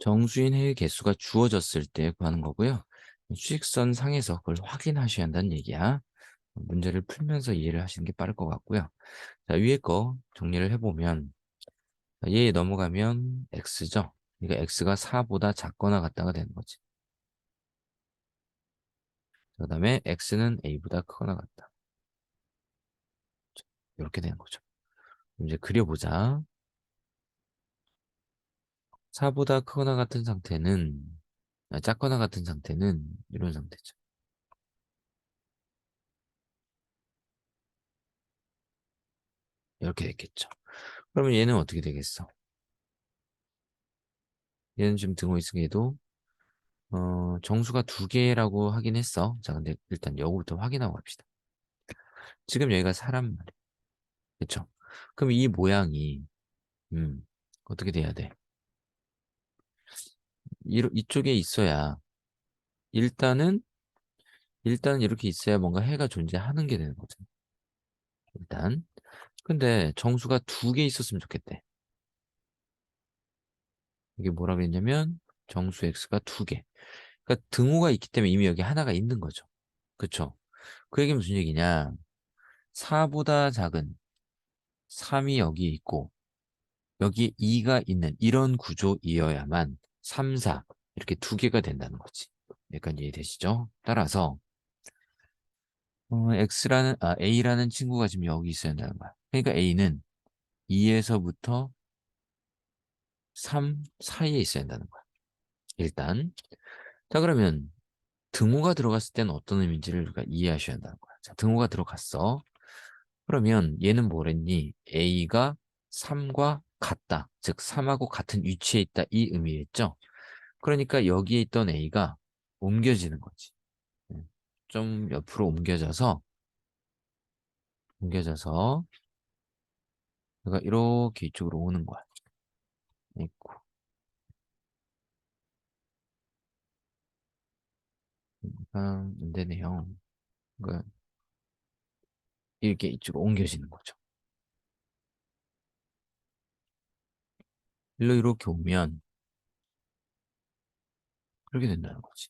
정수인 해의 개수가 주어졌을 때 구하는 거고요. 수직선 상에서 그걸 확인하셔야 한다는 얘기야. 문제를 풀면서 이해를 하시는 게 빠를 것 같고요. 자, 위에 거 정리를 해보면 얘 넘어가면 x죠. 그러니까 x가 4보다 작거나 같다가 되는 거지. 그 다음에 x는 a보다 크거나 같다. 이렇게 되는 거죠. 이제 그려보자. 4보다 크거나 같은 상태는 아, 작거나 같은 상태는 이런 상태죠. 이렇게 됐겠죠. 그러면 얘는 어떻게 되겠어? 얘는 지금 등호 있으게도 어, 정수가 두 개라고 하긴 했어. 자, 근데 일단 여기부터 확인하고 갑시다. 지금 여기가 사람 말이야. 그쵸? 그럼 이 모양이 음, 어떻게 돼야 돼? 이, 이쪽에 있어야 일단은 일단 이렇게 있어야 뭔가 해가 존재하는 게 되는 거죠. 일단 근데 정수가 두 개 있었으면 좋겠대. 이게 뭐라 그랬냐면 정수 x가 두 개. 그러니까 등호가 있기 때문에 이미 여기 하나가 있는 거죠. 그쵸? 그 얘기 무슨 얘기냐? 4보다 작은 3이 여기 있고 여기 2가 있는 이런 구조이어야만 3, 4 이렇게 두 개가 된다는 거지. 약간 이해되시죠? 따라서 어, X라는 아 A라는 친구가 지금 여기 있어야 한다는 거야. 그러니까 A는 2에서부터 3 사이에 있어야 한다는 거야. 일단 자 그러면 등호가 들어갔을 때는 어떤 의미인지를 우리가 이해하셔야 한다는 거야. 자 등호가 들어갔어. 그러면 얘는 뭐랬니? A가 3과 같다. 즉 3하고 같은 위치에 있다. 이 의미겠죠? 그러니까 여기에 있던 A가 옮겨지는 거지. 네. 좀 옆으로 옮겨져서 옮겨져서 내가 이렇게 이쪽으로 오는 거야. 있고. 아, 안 되네요. 그러니까 이렇게 이쪽으로 옮겨지는 거죠. 일로 이렇게 오면 그렇게 된다는 거지.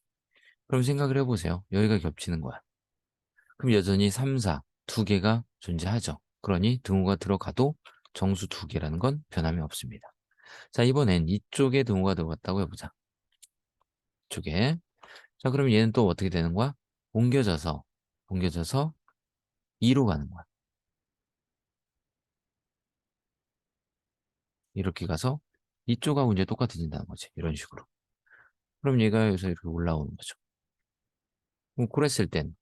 그럼 생각을 해보세요. 여기가 겹치는 거야. 그럼 여전히 3, 4, 두 개가 존재하죠. 그러니 등호가 들어가도 정수 두 개라는 건 변함이 없습니다. 자, 이번엔 이쪽에 등호가 들어갔다고 해보자. 이쪽에. 자, 그러면 얘는 또 어떻게 되는 거야? 옮겨져서, 옮겨져서 2로 가는 거야. 이렇게 가서 이쪽하고 이제 똑같아진다는 거지. 이런 식으로. 그럼 얘가 여기서 이렇게 올라오는 거죠. 그럼 그랬을 땐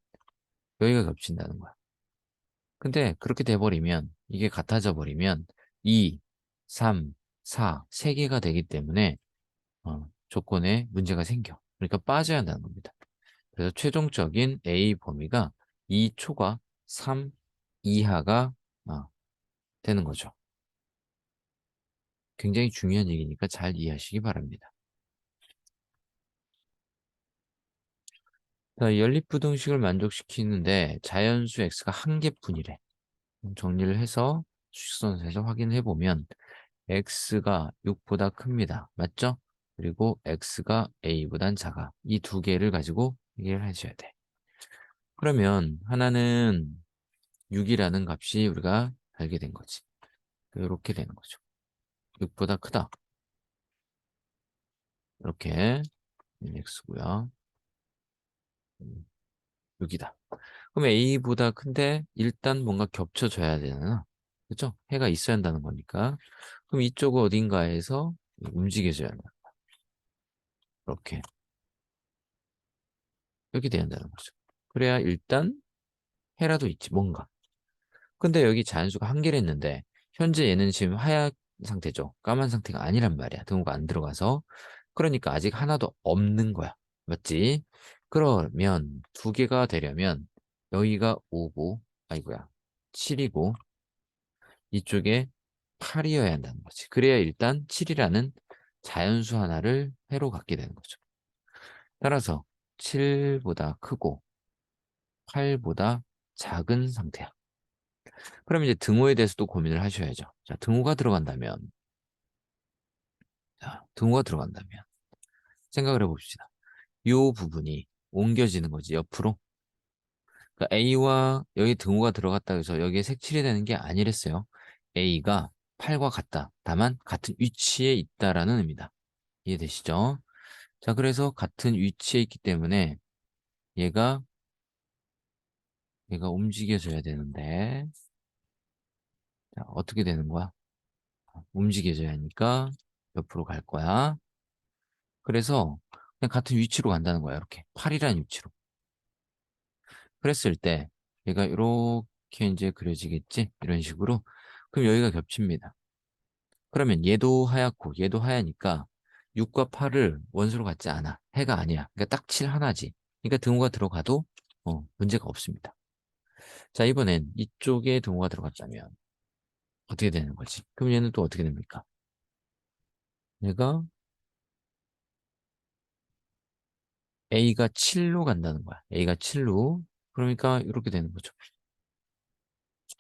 여기가 겹친다는 거야. 근데 그렇게 돼버리면 이게 같아져 버리면 2, 3, 4, 3개가 되기 때문에 어, 조건에 문제가 생겨. 그러니까 빠져야 한다는 겁니다. 그래서 최종적인 A 범위가 2 초과 3 이하가 어, 되는 거죠. 굉장히 중요한 얘기니까 잘 이해하시기 바랍니다. 자, 연립부등식을 만족시키는데 자연수 x가 한 개뿐이래. 정리를 해서 수식선에서 확인해 보면 x가 6보다 큽니다. 맞죠? 그리고 x가 a보단 작아. 이 두 개를 가지고 얘기를 하셔야 돼. 그러면 하나는 6이라는 값이 우리가 알게 된 거지. 이렇게 되는 거죠. 6보다 크다. 이렇게 x고요. 6이다. 그럼 A보다 큰데 일단 뭔가 겹쳐져야 되나? 그죠? 해가 있어야 한다는 거니까. 그럼 이쪽 어딘가에서 움직여져야 한다. 이렇게. 이렇게 돼야 한다는 거죠. 그래야 일단 해라도 있지, 뭔가. 근데 여기 자연수가 한 개를 했는데 현재 얘는 지금 하얀 상태죠. 까만 상태가 아니란 말이야. 등호가 안 들어가서. 그러니까 아직 하나도 없는 거야. 맞지? 그러면 두 개가 되려면 여기가 5고 아이고야 7이고 이쪽에 8이어야 한다는 거지. 그래야 일단 7이라는 자연수 하나를 회로 갖게 되는 거죠. 따라서 7보다 크고 8보다 작은 상태야. 그럼 이제 등호에 대해서도 고민을 하셔야죠. 자, 등호가 들어간다면 자, 등호가 들어간다면 생각을 해봅시다. 이 부분이 옮겨지는 거지, 옆으로. 그러니까 A와 여기 등호가 들어갔다 해서 여기에 색칠이 되는 게 아니랬어요. A가 8과 같다. 다만 같은 위치에 있다라는 의미다. 이해되시죠? 자, 그래서 같은 위치에 있기 때문에 얘가 얘가 움직여줘야 되는데 자, 어떻게 되는 거야? 움직여줘야 하니까 옆으로 갈 거야. 그래서 그냥 같은 위치로 간다는 거야. 이렇게 8이라는 위치로. 그랬을 때 얘가 이렇게 이제 그려지겠지? 이런 식으로. 그럼 여기가 겹칩니다. 그러면 얘도 하얗고 얘도 하얘니까 6과 8을 원수로 갖지 않아. 해가 아니야. 그러니까 딱 7 하나지. 그러니까 등호가 들어가도 어, 문제가 없습니다. 자, 이번엔 이쪽에 등호가 들어갔다면 어떻게 되는 거지? 그럼 얘는 또 어떻게 됩니까? 얘가 A가 7로 간다는 거야. A가 7로. 그러니까 이렇게 되는 거죠.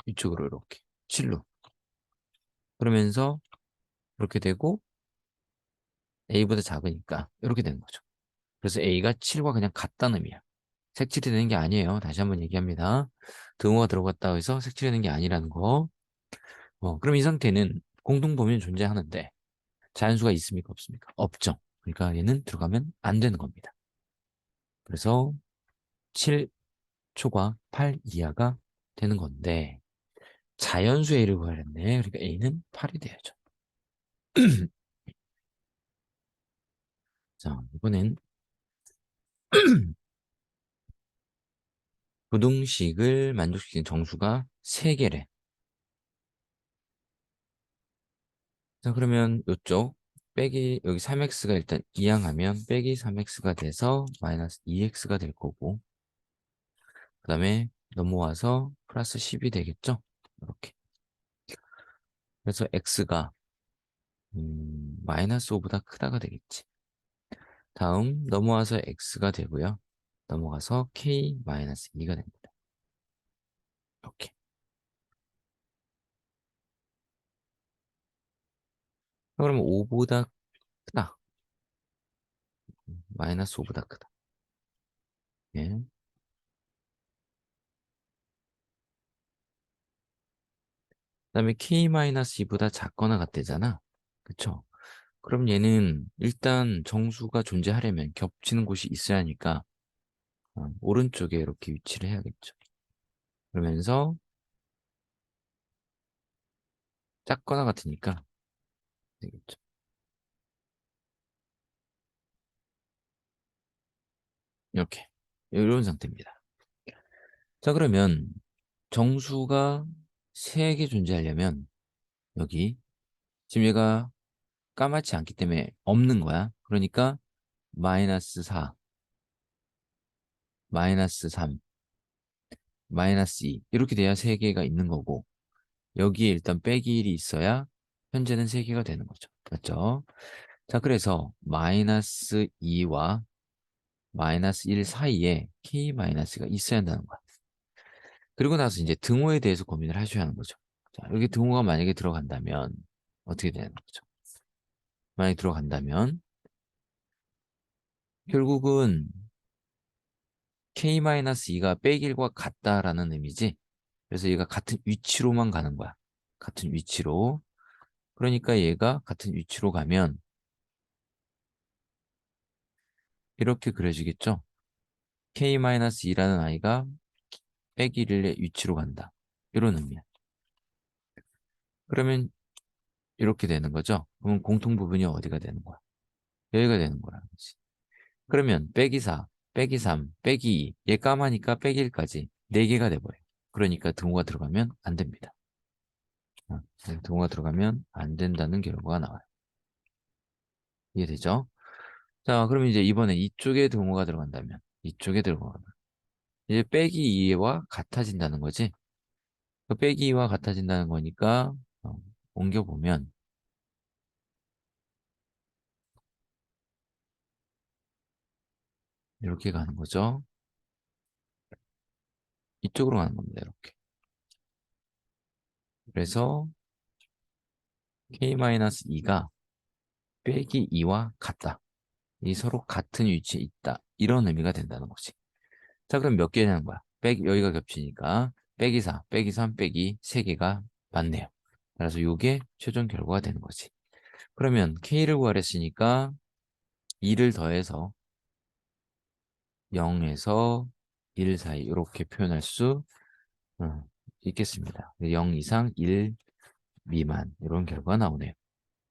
이쪽으로 이렇게. 7로. 그러면서 이렇게 되고 A보다 작으니까 이렇게 되는 거죠. 그래서 A가 7과 그냥 같다는 의미야. 색칠이 되는 게 아니에요. 다시 한번 얘기합니다. 등호가 들어갔다 해서 색칠이 되는 게 아니라는 거. 어, 그럼 이 상태는 공통범위는 존재하는데 자연수가 있습니까? 없습니까? 없죠. 그러니까 얘는 들어가면 안 되는 겁니다. 그래서 7 초과 8 이하가 되는 건데 자연수의 A를 구하랬네. 그러니까 A는 8이 돼야죠. 자, 이번엔 부등식을 만족시키는 정수가 3개래. 자, 그러면 이쪽 빼기 여기 3x가 일단 이항하면 빼기 3x가 돼서 마이너스 2x가 될 거고 그 다음에 넘어와서 플러스 10이 되겠죠? 이렇게. 그래서 x가 음, 마이너스 5보다 크다가 되겠지. 다음 넘어와서 x가 되고요. 넘어가서 k 마이너스 2가 됩니다. 이렇게 그러면 5보다 크다. 마이너스 5보다 크다. 예. 그 다음에 k-2보다 작거나 같대잖아. 그쵸? 그럼 얘는 일단 정수가 존재하려면 겹치는 곳이 있어야 하니까 어, 오른쪽에 이렇게 위치를 해야겠죠. 그러면서 작거나 같으니까 되겠죠. 이렇게 이런 상태입니다. 자 그러면 정수가 3개 존재하려면 여기 지금 얘가 까맣지 않기 때문에 없는 거야. 그러니까 마이너스 4 마이너스 3 마이너스 2 이렇게 돼야 3개가 있는 거고 여기에 일단 빼기 1이 있어야 현재는 3개가 되는 거죠. 맞죠? 자 그래서 마이너스 2와 마이너스 1 사이에 k 마이너스가 있어야 한다는 거야. 그리고 나서 이제 등호에 대해서 고민을 하셔야 하는 거죠. 자, 여기 등호가 만약에 들어간다면 어떻게 되는 거죠? 만약에 들어간다면 결국은 k-2가 빼기 1과 같다라는 의미지. 그래서 얘가 같은 위치로만 가는 거야. 같은 위치로. 그러니까 얘가 같은 위치로 가면 이렇게 그려지겠죠? k-2라는 아이가 빼기 1의 위치로 간다. 이런 의미야. 그러면 이렇게 되는 거죠? 그러면 공통 부분이 어디가 되는 거야? 여기가 되는 거라는 거지. 그러면 빼기 4, 빼기 3, 빼기 2, 얘 까마니까 빼기 1까지 4개가 돼버려요. 그러니까 등호가 들어가면 안 됩니다. 어, 등호가 들어가면 안 된다는 결과가 나와요. 이해되죠? 자, 그럼 이제 이번에 이쪽에 등호가 들어간다면 이쪽에 들어가면 이제 빼기 2와 같아진다는 거지. 그 빼기 2와 같아진다는 거니까 어, 옮겨보면 이렇게 가는 거죠. 이쪽으로 가는 겁니다. 이렇게. 그래서 k-2가 빼기 2와 같다. 이 서로 같은 위치에 있다. 이런 의미가 된다는 거지. 자, 그럼 몇 개냐는 거야? 빼기, 여기가 겹치니까 빼기 4, 빼기 3, 빼기 3개가 맞네요. 그래서 이게 최종 결과가 되는 거지. 그러면 K를 구하랬으니까 2를 더해서 0에서 1 사이 이렇게 표현할 수 어, 있겠습니다. 0 이상 1 미만 이런 결과가 나오네요.